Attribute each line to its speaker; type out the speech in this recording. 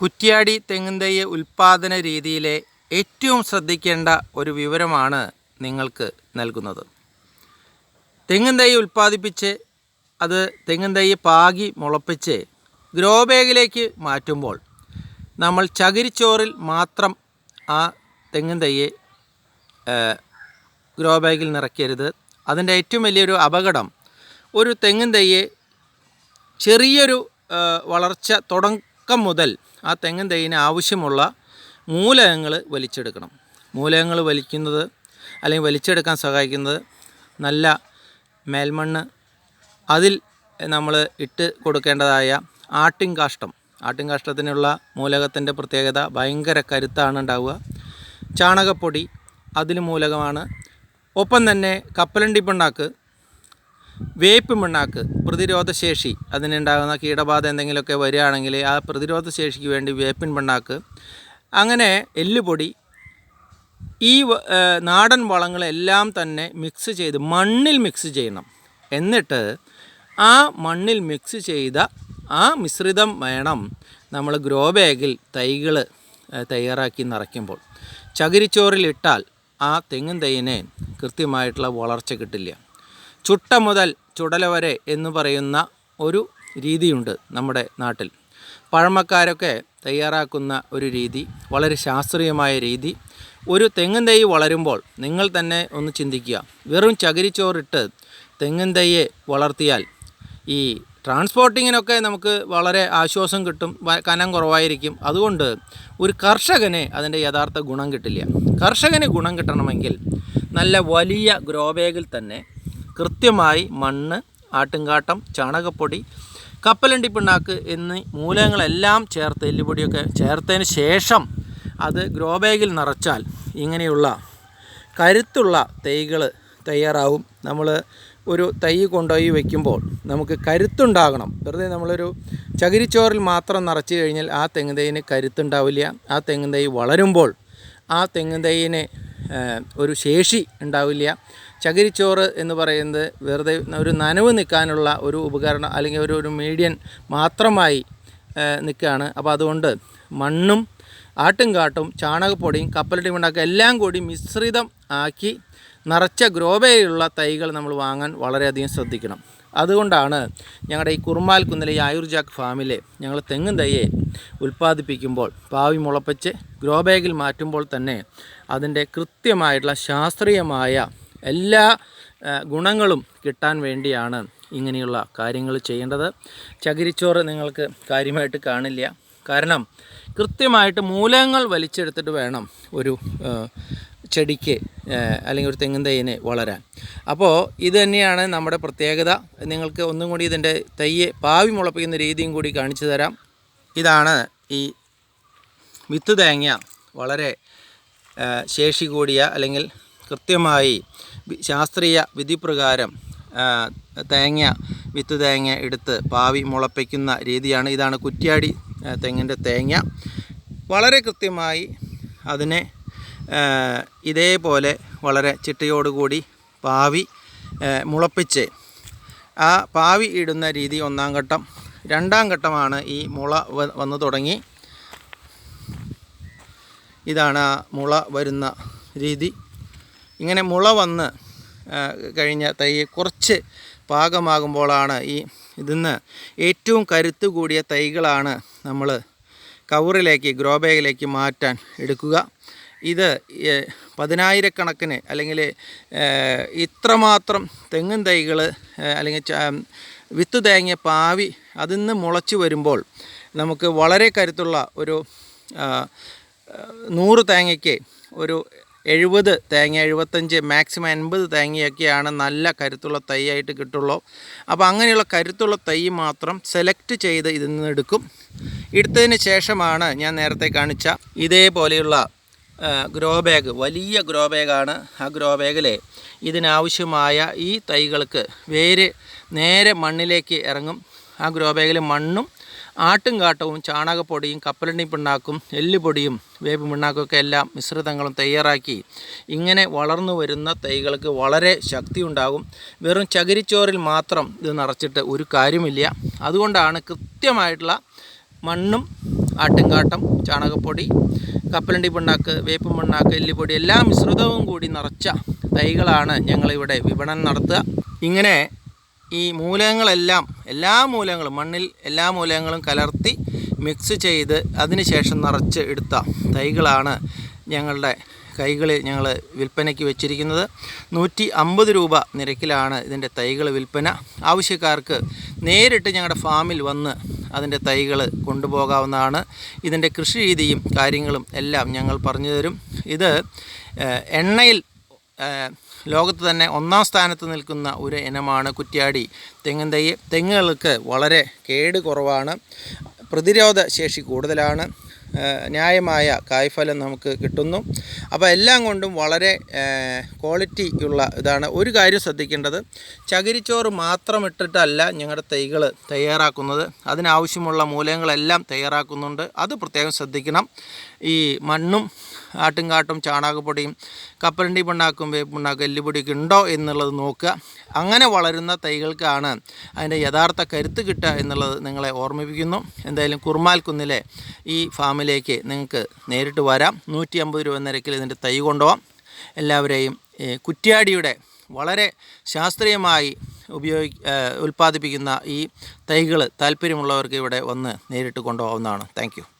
Speaker 1: കുറ്റ്യാടി തെങ്ങുംതൈ ഉൽപ്പാദന രീതിയിലെ ഏറ്റവും ശ്രദ്ധിക്കേണ്ട ഒരു വിവരമാണ് നിങ്ങൾക്ക് നൽകുന്നത്. തെങ്ങുംതൈ ഉൽപ്പാദിപ്പിച്ച് അത് തെങ്ങുംതൈ പാകി മുളപ്പിച്ച് ഗ്രോ ബാഗിലേക്ക് മാറ്റുമ്പോൾ നമ്മൾ ചകിരിച്ചോറിൽ മാത്രം ആ തെങ്ങുംതൈയെ ഗ്രോ ബാഗിൽ നിറയ്ക്കരുത്. അതിന്റെ ഏറ്റവും വലിയൊരു അപകടം ഒരു തെങ്ങുംതൈയെ ചെറിയൊരു വളർച്ച വളർച്ച തുടക്കം മുതൽ ആ തെങ്ങൻ തൈയിന് ആവശ്യമുള്ള മൂലകങ്ങൾ വലിച്ചെടുക്കണം. മൂലകങ്ങൾ വലിക്കുന്നത് അല്ലെങ്കിൽ വലിച്ചെടുക്കാൻ സഹായിക്കുന്നത് നല്ല മേൽമണ്ണ്. അതിൽ നമ്മൾ ഇട്ട് കൊടുക്കേണ്ടതായ ആട്ടിൻ കാഷ്ടം ആട്ടിൻ കാഷ്ടത്തിനുള്ള മൂലകത്തിന്റെ പ്രത്യേകത ഭയങ്കര കരുത്താണ് ഉണ്ടാവുക. ചാണകപ്പൊടി അതിൽ മൂലകമാണ്. ഒപ്പം തന്നെ കപ്പലണ്ടി പിണ്ണാക്ക് വേപ്പ് പിണ്ണാക്ക് പ്രതിരോധശേഷി അതിനുണ്ടാകുന്ന കീടബാധ എന്തെങ്കിലുമൊക്കെ വരികയാണെങ്കിൽ ആ പ്രതിരോധശേഷിക്ക് വേണ്ടി വേപ്പിൻ പിണ്ണാക്ക് അങ്ങനെ എല്ലുപൊടി ഈ നാടൻ വളങ്ങളെല്ലാം തന്നെ മിക്സ് ചെയ്ത് മണ്ണിൽ മിക്സ് ചെയ്യണം. എന്നിട്ട് ആ മണ്ണിൽ മിക്സ് ചെയ്ത ആ മിശ്രിതം വേണം നമ്മൾ ഗ്രോ ബാഗിൽ തൈകൾ തയ്യാറാക്കി നിറയ്ക്കുമ്പോൾ. ചകിരിച്ചോറിലിട്ടാൽ ആ തെങ്ങും തൈയിനെ കൃത്യമായിട്ടുള്ള വളർച്ച കിട്ടില്ല. ചുട്ട മുതൽ ചുടല വരെ എന്ന് പറയുന്ന ഒരു രീതിയുണ്ട് നമ്മുടെ നാട്ടിൽ. പഴമക്കാരൊക്കെ തയ്യാറാക്കുന്ന ഒരു രീതി വളരെ ശാസ്ത്രീയമായ രീതി. ഒരു തെങ്ങൻ തൈ വളരുമ്പോൾ നിങ്ങൾ തന്നെ ഒന്ന് ചിന്തിക്കുക. വെറും ചകിരിച്ചോറിട്ട് തെങ്ങൻ തൈയെ വളർത്തിയാൽ ഈ ട്രാൻസ്പോർട്ടിങ്ങിനൊക്കെ നമുക്ക് വളരെ ആശ്വാസം കിട്ടും കനം കുറവായിരിക്കും. അതുകൊണ്ട് ഒരു കർഷകന് അതിന്റെ യഥാർത്ഥ ഗുണം കിട്ടില്ല. കർഷകന് ഗുണം കിട്ടണമെങ്കിൽ നല്ല വലിയ ഗ്രോ ബാഗിൽ തന്നെ കൃത്യമായി മണ്ണ് ആട്ടുംകാട്ടം ചാണകപ്പൊടി കപ്പലണ്ടി പിണ്ണാക്ക് എന്നീ മൂലകങ്ങളെല്ലാം ചേർത്ത് എല്ലുപൊടിയൊക്കെ ചേർത്തതിന് ശേഷം അത് ഗ്രോ ബാഗിൽ നിറച്ചാൽ ഇങ്ങനെയുള്ള കരുത്തുള്ള തൈകൾ തയ്യാറാവും. നമ്മൾ ഒരു തൈ കൊണ്ടുപോയി വയ്ക്കുമ്പോൾ നമുക്ക് കരുത്തുണ്ടാകണം. വെറുതെ നമ്മളൊരു ചകിരിച്ചോറിൽ മാത്രം നിറച്ച് കഴിഞ്ഞാൽ ആ തെങ്ങ് തൈയിന് കരുത്തുണ്ടാവില്ല. ആ തെങ്ങ് തൈ വളരുമ്പോൾ ആ തെങ്ങ് തൈയിന് ഒരു ശേഷി ഉണ്ടാവില്ല. ചകിരിച്ചോറ് എന്ന് പറയുന്നത് വെറുതെ ഒരു നനവ് നിൽക്കാനുള്ള ഒരു ഉപകരണം അല്ലെങ്കിൽ ഒരു ഒരു മീഡിയൻ മാത്രമായി നിൽക്കുകയാണ്. അപ്പോൾ അതുകൊണ്ട് മണ്ണും ആട്ടും കാട്ടും ചാണകപ്പൊടിയും കപ്പലട്ടി ഉണ്ടാക്കുക എല്ലാം കൂടി മിശ്രിതം ആക്കി നിറച്ച ഗ്രോബയിലുള്ള തൈകൾ നമ്മൾ വാങ്ങാൻ വളരെയധികം ശ്രദ്ധിക്കണം. അതുകൊണ്ടാണ് ഞങ്ങളുടെ ഈ കുറുമാൽ കുന്നിലെ ഈ ആയുർജാക്ക് ഫാമിലെ ഞങ്ങൾ തെങ്ങും തൈയെ ഉൽപ്പാദിപ്പിക്കുമ്പോൾ പാവി മുളപ്പിച്ച് ഗ്രോ ബാഗിൽ മാറ്റുമ്പോൾ തന്നെ അതിന്റെ കൃത്യമായിട്ടുള്ള ശാസ്ത്രീയമായ എല്ലാ ഗുണങ്ങളും കിട്ടാൻ വേണ്ടിയാണ് ഇങ്ങനെയുള്ള കാര്യങ്ങൾ ചെയ്യേണ്ടത്. ചകിരിച്ചോറ് നിങ്ങൾക്ക് കാര്യമായിട്ട് കാണില്ല. കാരണം കൃത്യമായിട്ട് മൂലങ്ങൾ വലിച്ചെടുത്തിട്ട് വേണം ഒരു ചെടിക്ക് അല്ലെങ്കിൽ ഒരു തെങ്ങിൻ തൈയിന് വളരാൻ. അപ്പോൾ ഇത് തന്നെയാണ് നമ്മുടെ പ്രത്യേകത. നിങ്ങൾക്ക് ഒന്നും കൂടി ഇതിന്റെ തയ്യെ പാവി മുളപ്പിക്കുന്ന രീതിയും കൂടി കാണിച്ചു തരാം. ഇതാണ് ഈ വിത്ത് തേങ്ങ വളരെ ശേഷി കൂടിയ അല്ലെങ്കിൽ കൃത്യമായി ശാസ്ത്രീയ വിധിപ്രകാരം തേങ്ങ വിത്ത് തേങ്ങ എടുത്ത് പാവി മുളപ്പിക്കുന്ന രീതിയാണ്. ഇതാണ് കുറ്റ്യാടി തെങ്ങിന്റെ തേങ്ങ. വളരെ കൃത്യമായി അതിനെ ഇതേപോലെ വളരെ ചിട്ടയോടുകൂടി പാവി മുളപ്പിച്ച് ആ പാവി ഇടുന്ന രീതി ഒന്നാം ഘട്ടം രണ്ടാം ഘട്ടമാണ് ഈ മുള വന്നു തുടങ്ങി. ഇതാണ് ആ മുള വരുന്ന രീതി. ഇങ്ങനെ മുള വന്ന് കഴിഞ്ഞ തൈ കുറച്ച് പാകമാകുമ്പോഴാണ് ഈ ഇതിന്ന് ഏറ്റവും കരുത്തു കൂടിയ തൈകളാണ് നമ്മൾ കവറിലേക്ക് ഗ്രോ ബാഗിലേക്ക് മാറ്റാൻ എടുക്കുക. ഇത് പതിനായിരക്കണക്കിന് അല്ലെങ്കിൽ ഇത്രമാത്രം തെങ്ങും തൈകൾ അല്ലെങ്കിൽ വിത്ത് തേങ്ങിയ പാവി അതിൽ നിന്ന് മുളച്ച് വരുമ്പോൾ നമുക്ക് വളരെ കരുത്തുള്ള ഒരു നൂറ് തേങ്ങയ്ക്ക് ഒരു എഴുപത് തേങ്ങ എഴുപത്തഞ്ച് മാക്സിമം എൺപത് തേങ്ങയൊക്കെയാണ് നല്ല കരുത്തുള്ള തൈയായിട്ട് കിട്ടുള്ളൂ. അപ്പോൾ അങ്ങനെയുള്ള കരുത്തുള്ള തൈ മാത്രം സെലക്ട് ചെയ്ത് ഇതിൽ നിന്ന് എടുക്കും. എടുത്തതിന് ശേഷമാണ് ഞാൻ നേരത്തെ കാണിച്ച ഇതേപോലെയുള്ള ഗ്രോ ബാഗ് വലിയ ഗ്രോ ബാഗാണ് ആ ഗ്രോ ബാഗിലെ ഇതിനാവശ്യമായ ഈ തൈകൾക്ക് വേര് നേരെ മണ്ണിലേക്ക് ഇറങ്ങും. ആ ഗ്രോ ബാഗിൽ മണ്ണും ആട്ടും കാട്ടവും ചാണകപ്പൊടിയും കപ്പലണ്ടി പിണ്ണാക്കും എല്ലുപൊടിയും വേപ്പ് പിണ്ണാക്കൊക്കെ എല്ലാം മിശ്രിതങ്ങളും തയ്യാറാക്കി ഇങ്ങനെ വളർന്നു വരുന്ന തൈകൾക്ക് വളരെ ശക്തി ഉണ്ടാകും വെറും ചകിരിച്ചോറിൽ മാത്രം ഇത് നിറച്ചിട്ട് ഒരു കാര്യമില്ല. അതുകൊണ്ടാണ് കൃത്യമായിട്ടുള്ള മണ്ണും ആട്ടുംകാട്ടം ചാണകപ്പൊടി കപ്പലണ്ടി പിണ്ണാക്ക് വേപ്പ് പിണ്ണാക്ക് എല്ലുപൊടി എല്ലാ മിശ്രിതവും കൂടി നിറച്ച തൈകളാണ് ഞങ്ങളിവിടെ വിപണനം നടത്തുക. ഇങ്ങനെ ഈ മൂലകങ്ങളെല്ലാം എല്ലാ മൂലകങ്ങളും മണ്ണിൽ എല്ലാ മൂലകങ്ങളും കലർത്തി മിക്സ് ചെയ്ത് അതിനുശേഷം നിറച്ച് എടുത്ത തൈകളാണ് ഞങ്ങളുടെ കൈകളിൽ ഞങ്ങൾ വിൽപ്പനയ്ക്ക് വെച്ചിരിക്കുന്നത്. നൂറ്റി അമ്പത് രൂപ നിരക്കിലാണ് ഇതിന്റെ തൈകൾ വിൽപ്പന. ആവശ്യക്കാർക്ക് നേരിട്ട് ഞങ്ങളുടെ ഫാമിൽ വന്ന് അതിന്റെ തൈകൾ കൊണ്ടുപോകാവുന്നതാണ്. ഇതിന്റെ കൃഷി രീതിയും കാര്യങ്ങളും എല്ലാം ഞങ്ങൾ പറഞ്ഞു തരും. ഇത് എണ്ണയിൽ ലോകത്ത് തന്നെ ഒന്നാം സ്ഥാനത്ത് നിൽക്കുന്ന ഒരു ഇനമാണ് കുറ്റ്യാടി. തെങ്ങിൻ തൈ തെങ്ങുകൾക്ക് വളരെ കേട് കുറവാണ്. പ്രതിരോധ ശേഷി കൂടുതലാണ്. ന്യായമായ കായ്ഫലം നമുക്ക് കിട്ടുന്നു. അപ്പോൾ എല്ലാം കൊണ്ടും വളരെ ക്വാളിറ്റി ഉള്ള ഇതാണ്. ഒരു കാര്യം ശ്രദ്ധിക്കേണ്ടത്. ചകിരിച്ചോറ് മാത്രം ഇട്ടിട്ടല്ല ഞങ്ങളുടെ തൈകൾ തയ്യാറാക്കുന്നത്. അതിനാവശ്യമുള്ള മൂലങ്ങളെല്ലാം തയ്യാറാക്കുന്നുണ്ട്. അത് പ്രത്യേകം ശ്രദ്ധിക്കണം. ഈ മണ്ണും ആട്ടുംകാട്ടും ചാണകപ്പൊടിയും കപ്പലണ്ടി പിണ്ണാക്കും വേപ്പ് പിണ്ണാക്കും എല്ലുപൊടിയൊക്കെ ഉണ്ടോ എന്നുള്ളത് നോക്കുക. അങ്ങനെ വളരുന്ന തൈകൾക്കാണ് അതിന്റെ യഥാർത്ഥ കരുത്ത് കിട്ടുക എന്നുള്ളത് നിങ്ങളെ ഓർമ്മിപ്പിക്കുന്നു. എന്തായാലും കുർമാൽ കുന്നിലെ ഈ ഫാമിലേക്ക് നിങ്ങൾക്ക് നേരിട്ട് വരാം. നൂറ്റി അമ്പത് രൂപ നിരക്കിൽ ഇതിന്റെ തൈ കൊണ്ടുപോകാം എല്ലാവരെയും കുറ്റ്യാടിയുടെ വളരെ ശാസ്ത്രീയമായി ഉപയോഗി ഉൽപ്പാദിപ്പിക്കുന്ന ഈ തൈകൾ താല്പര്യമുള്ളവർക്ക് ഇവിടെ വന്ന് നേരിട്ട് കൊണ്ടുപോകാവുന്നതാണ്. താങ്ക്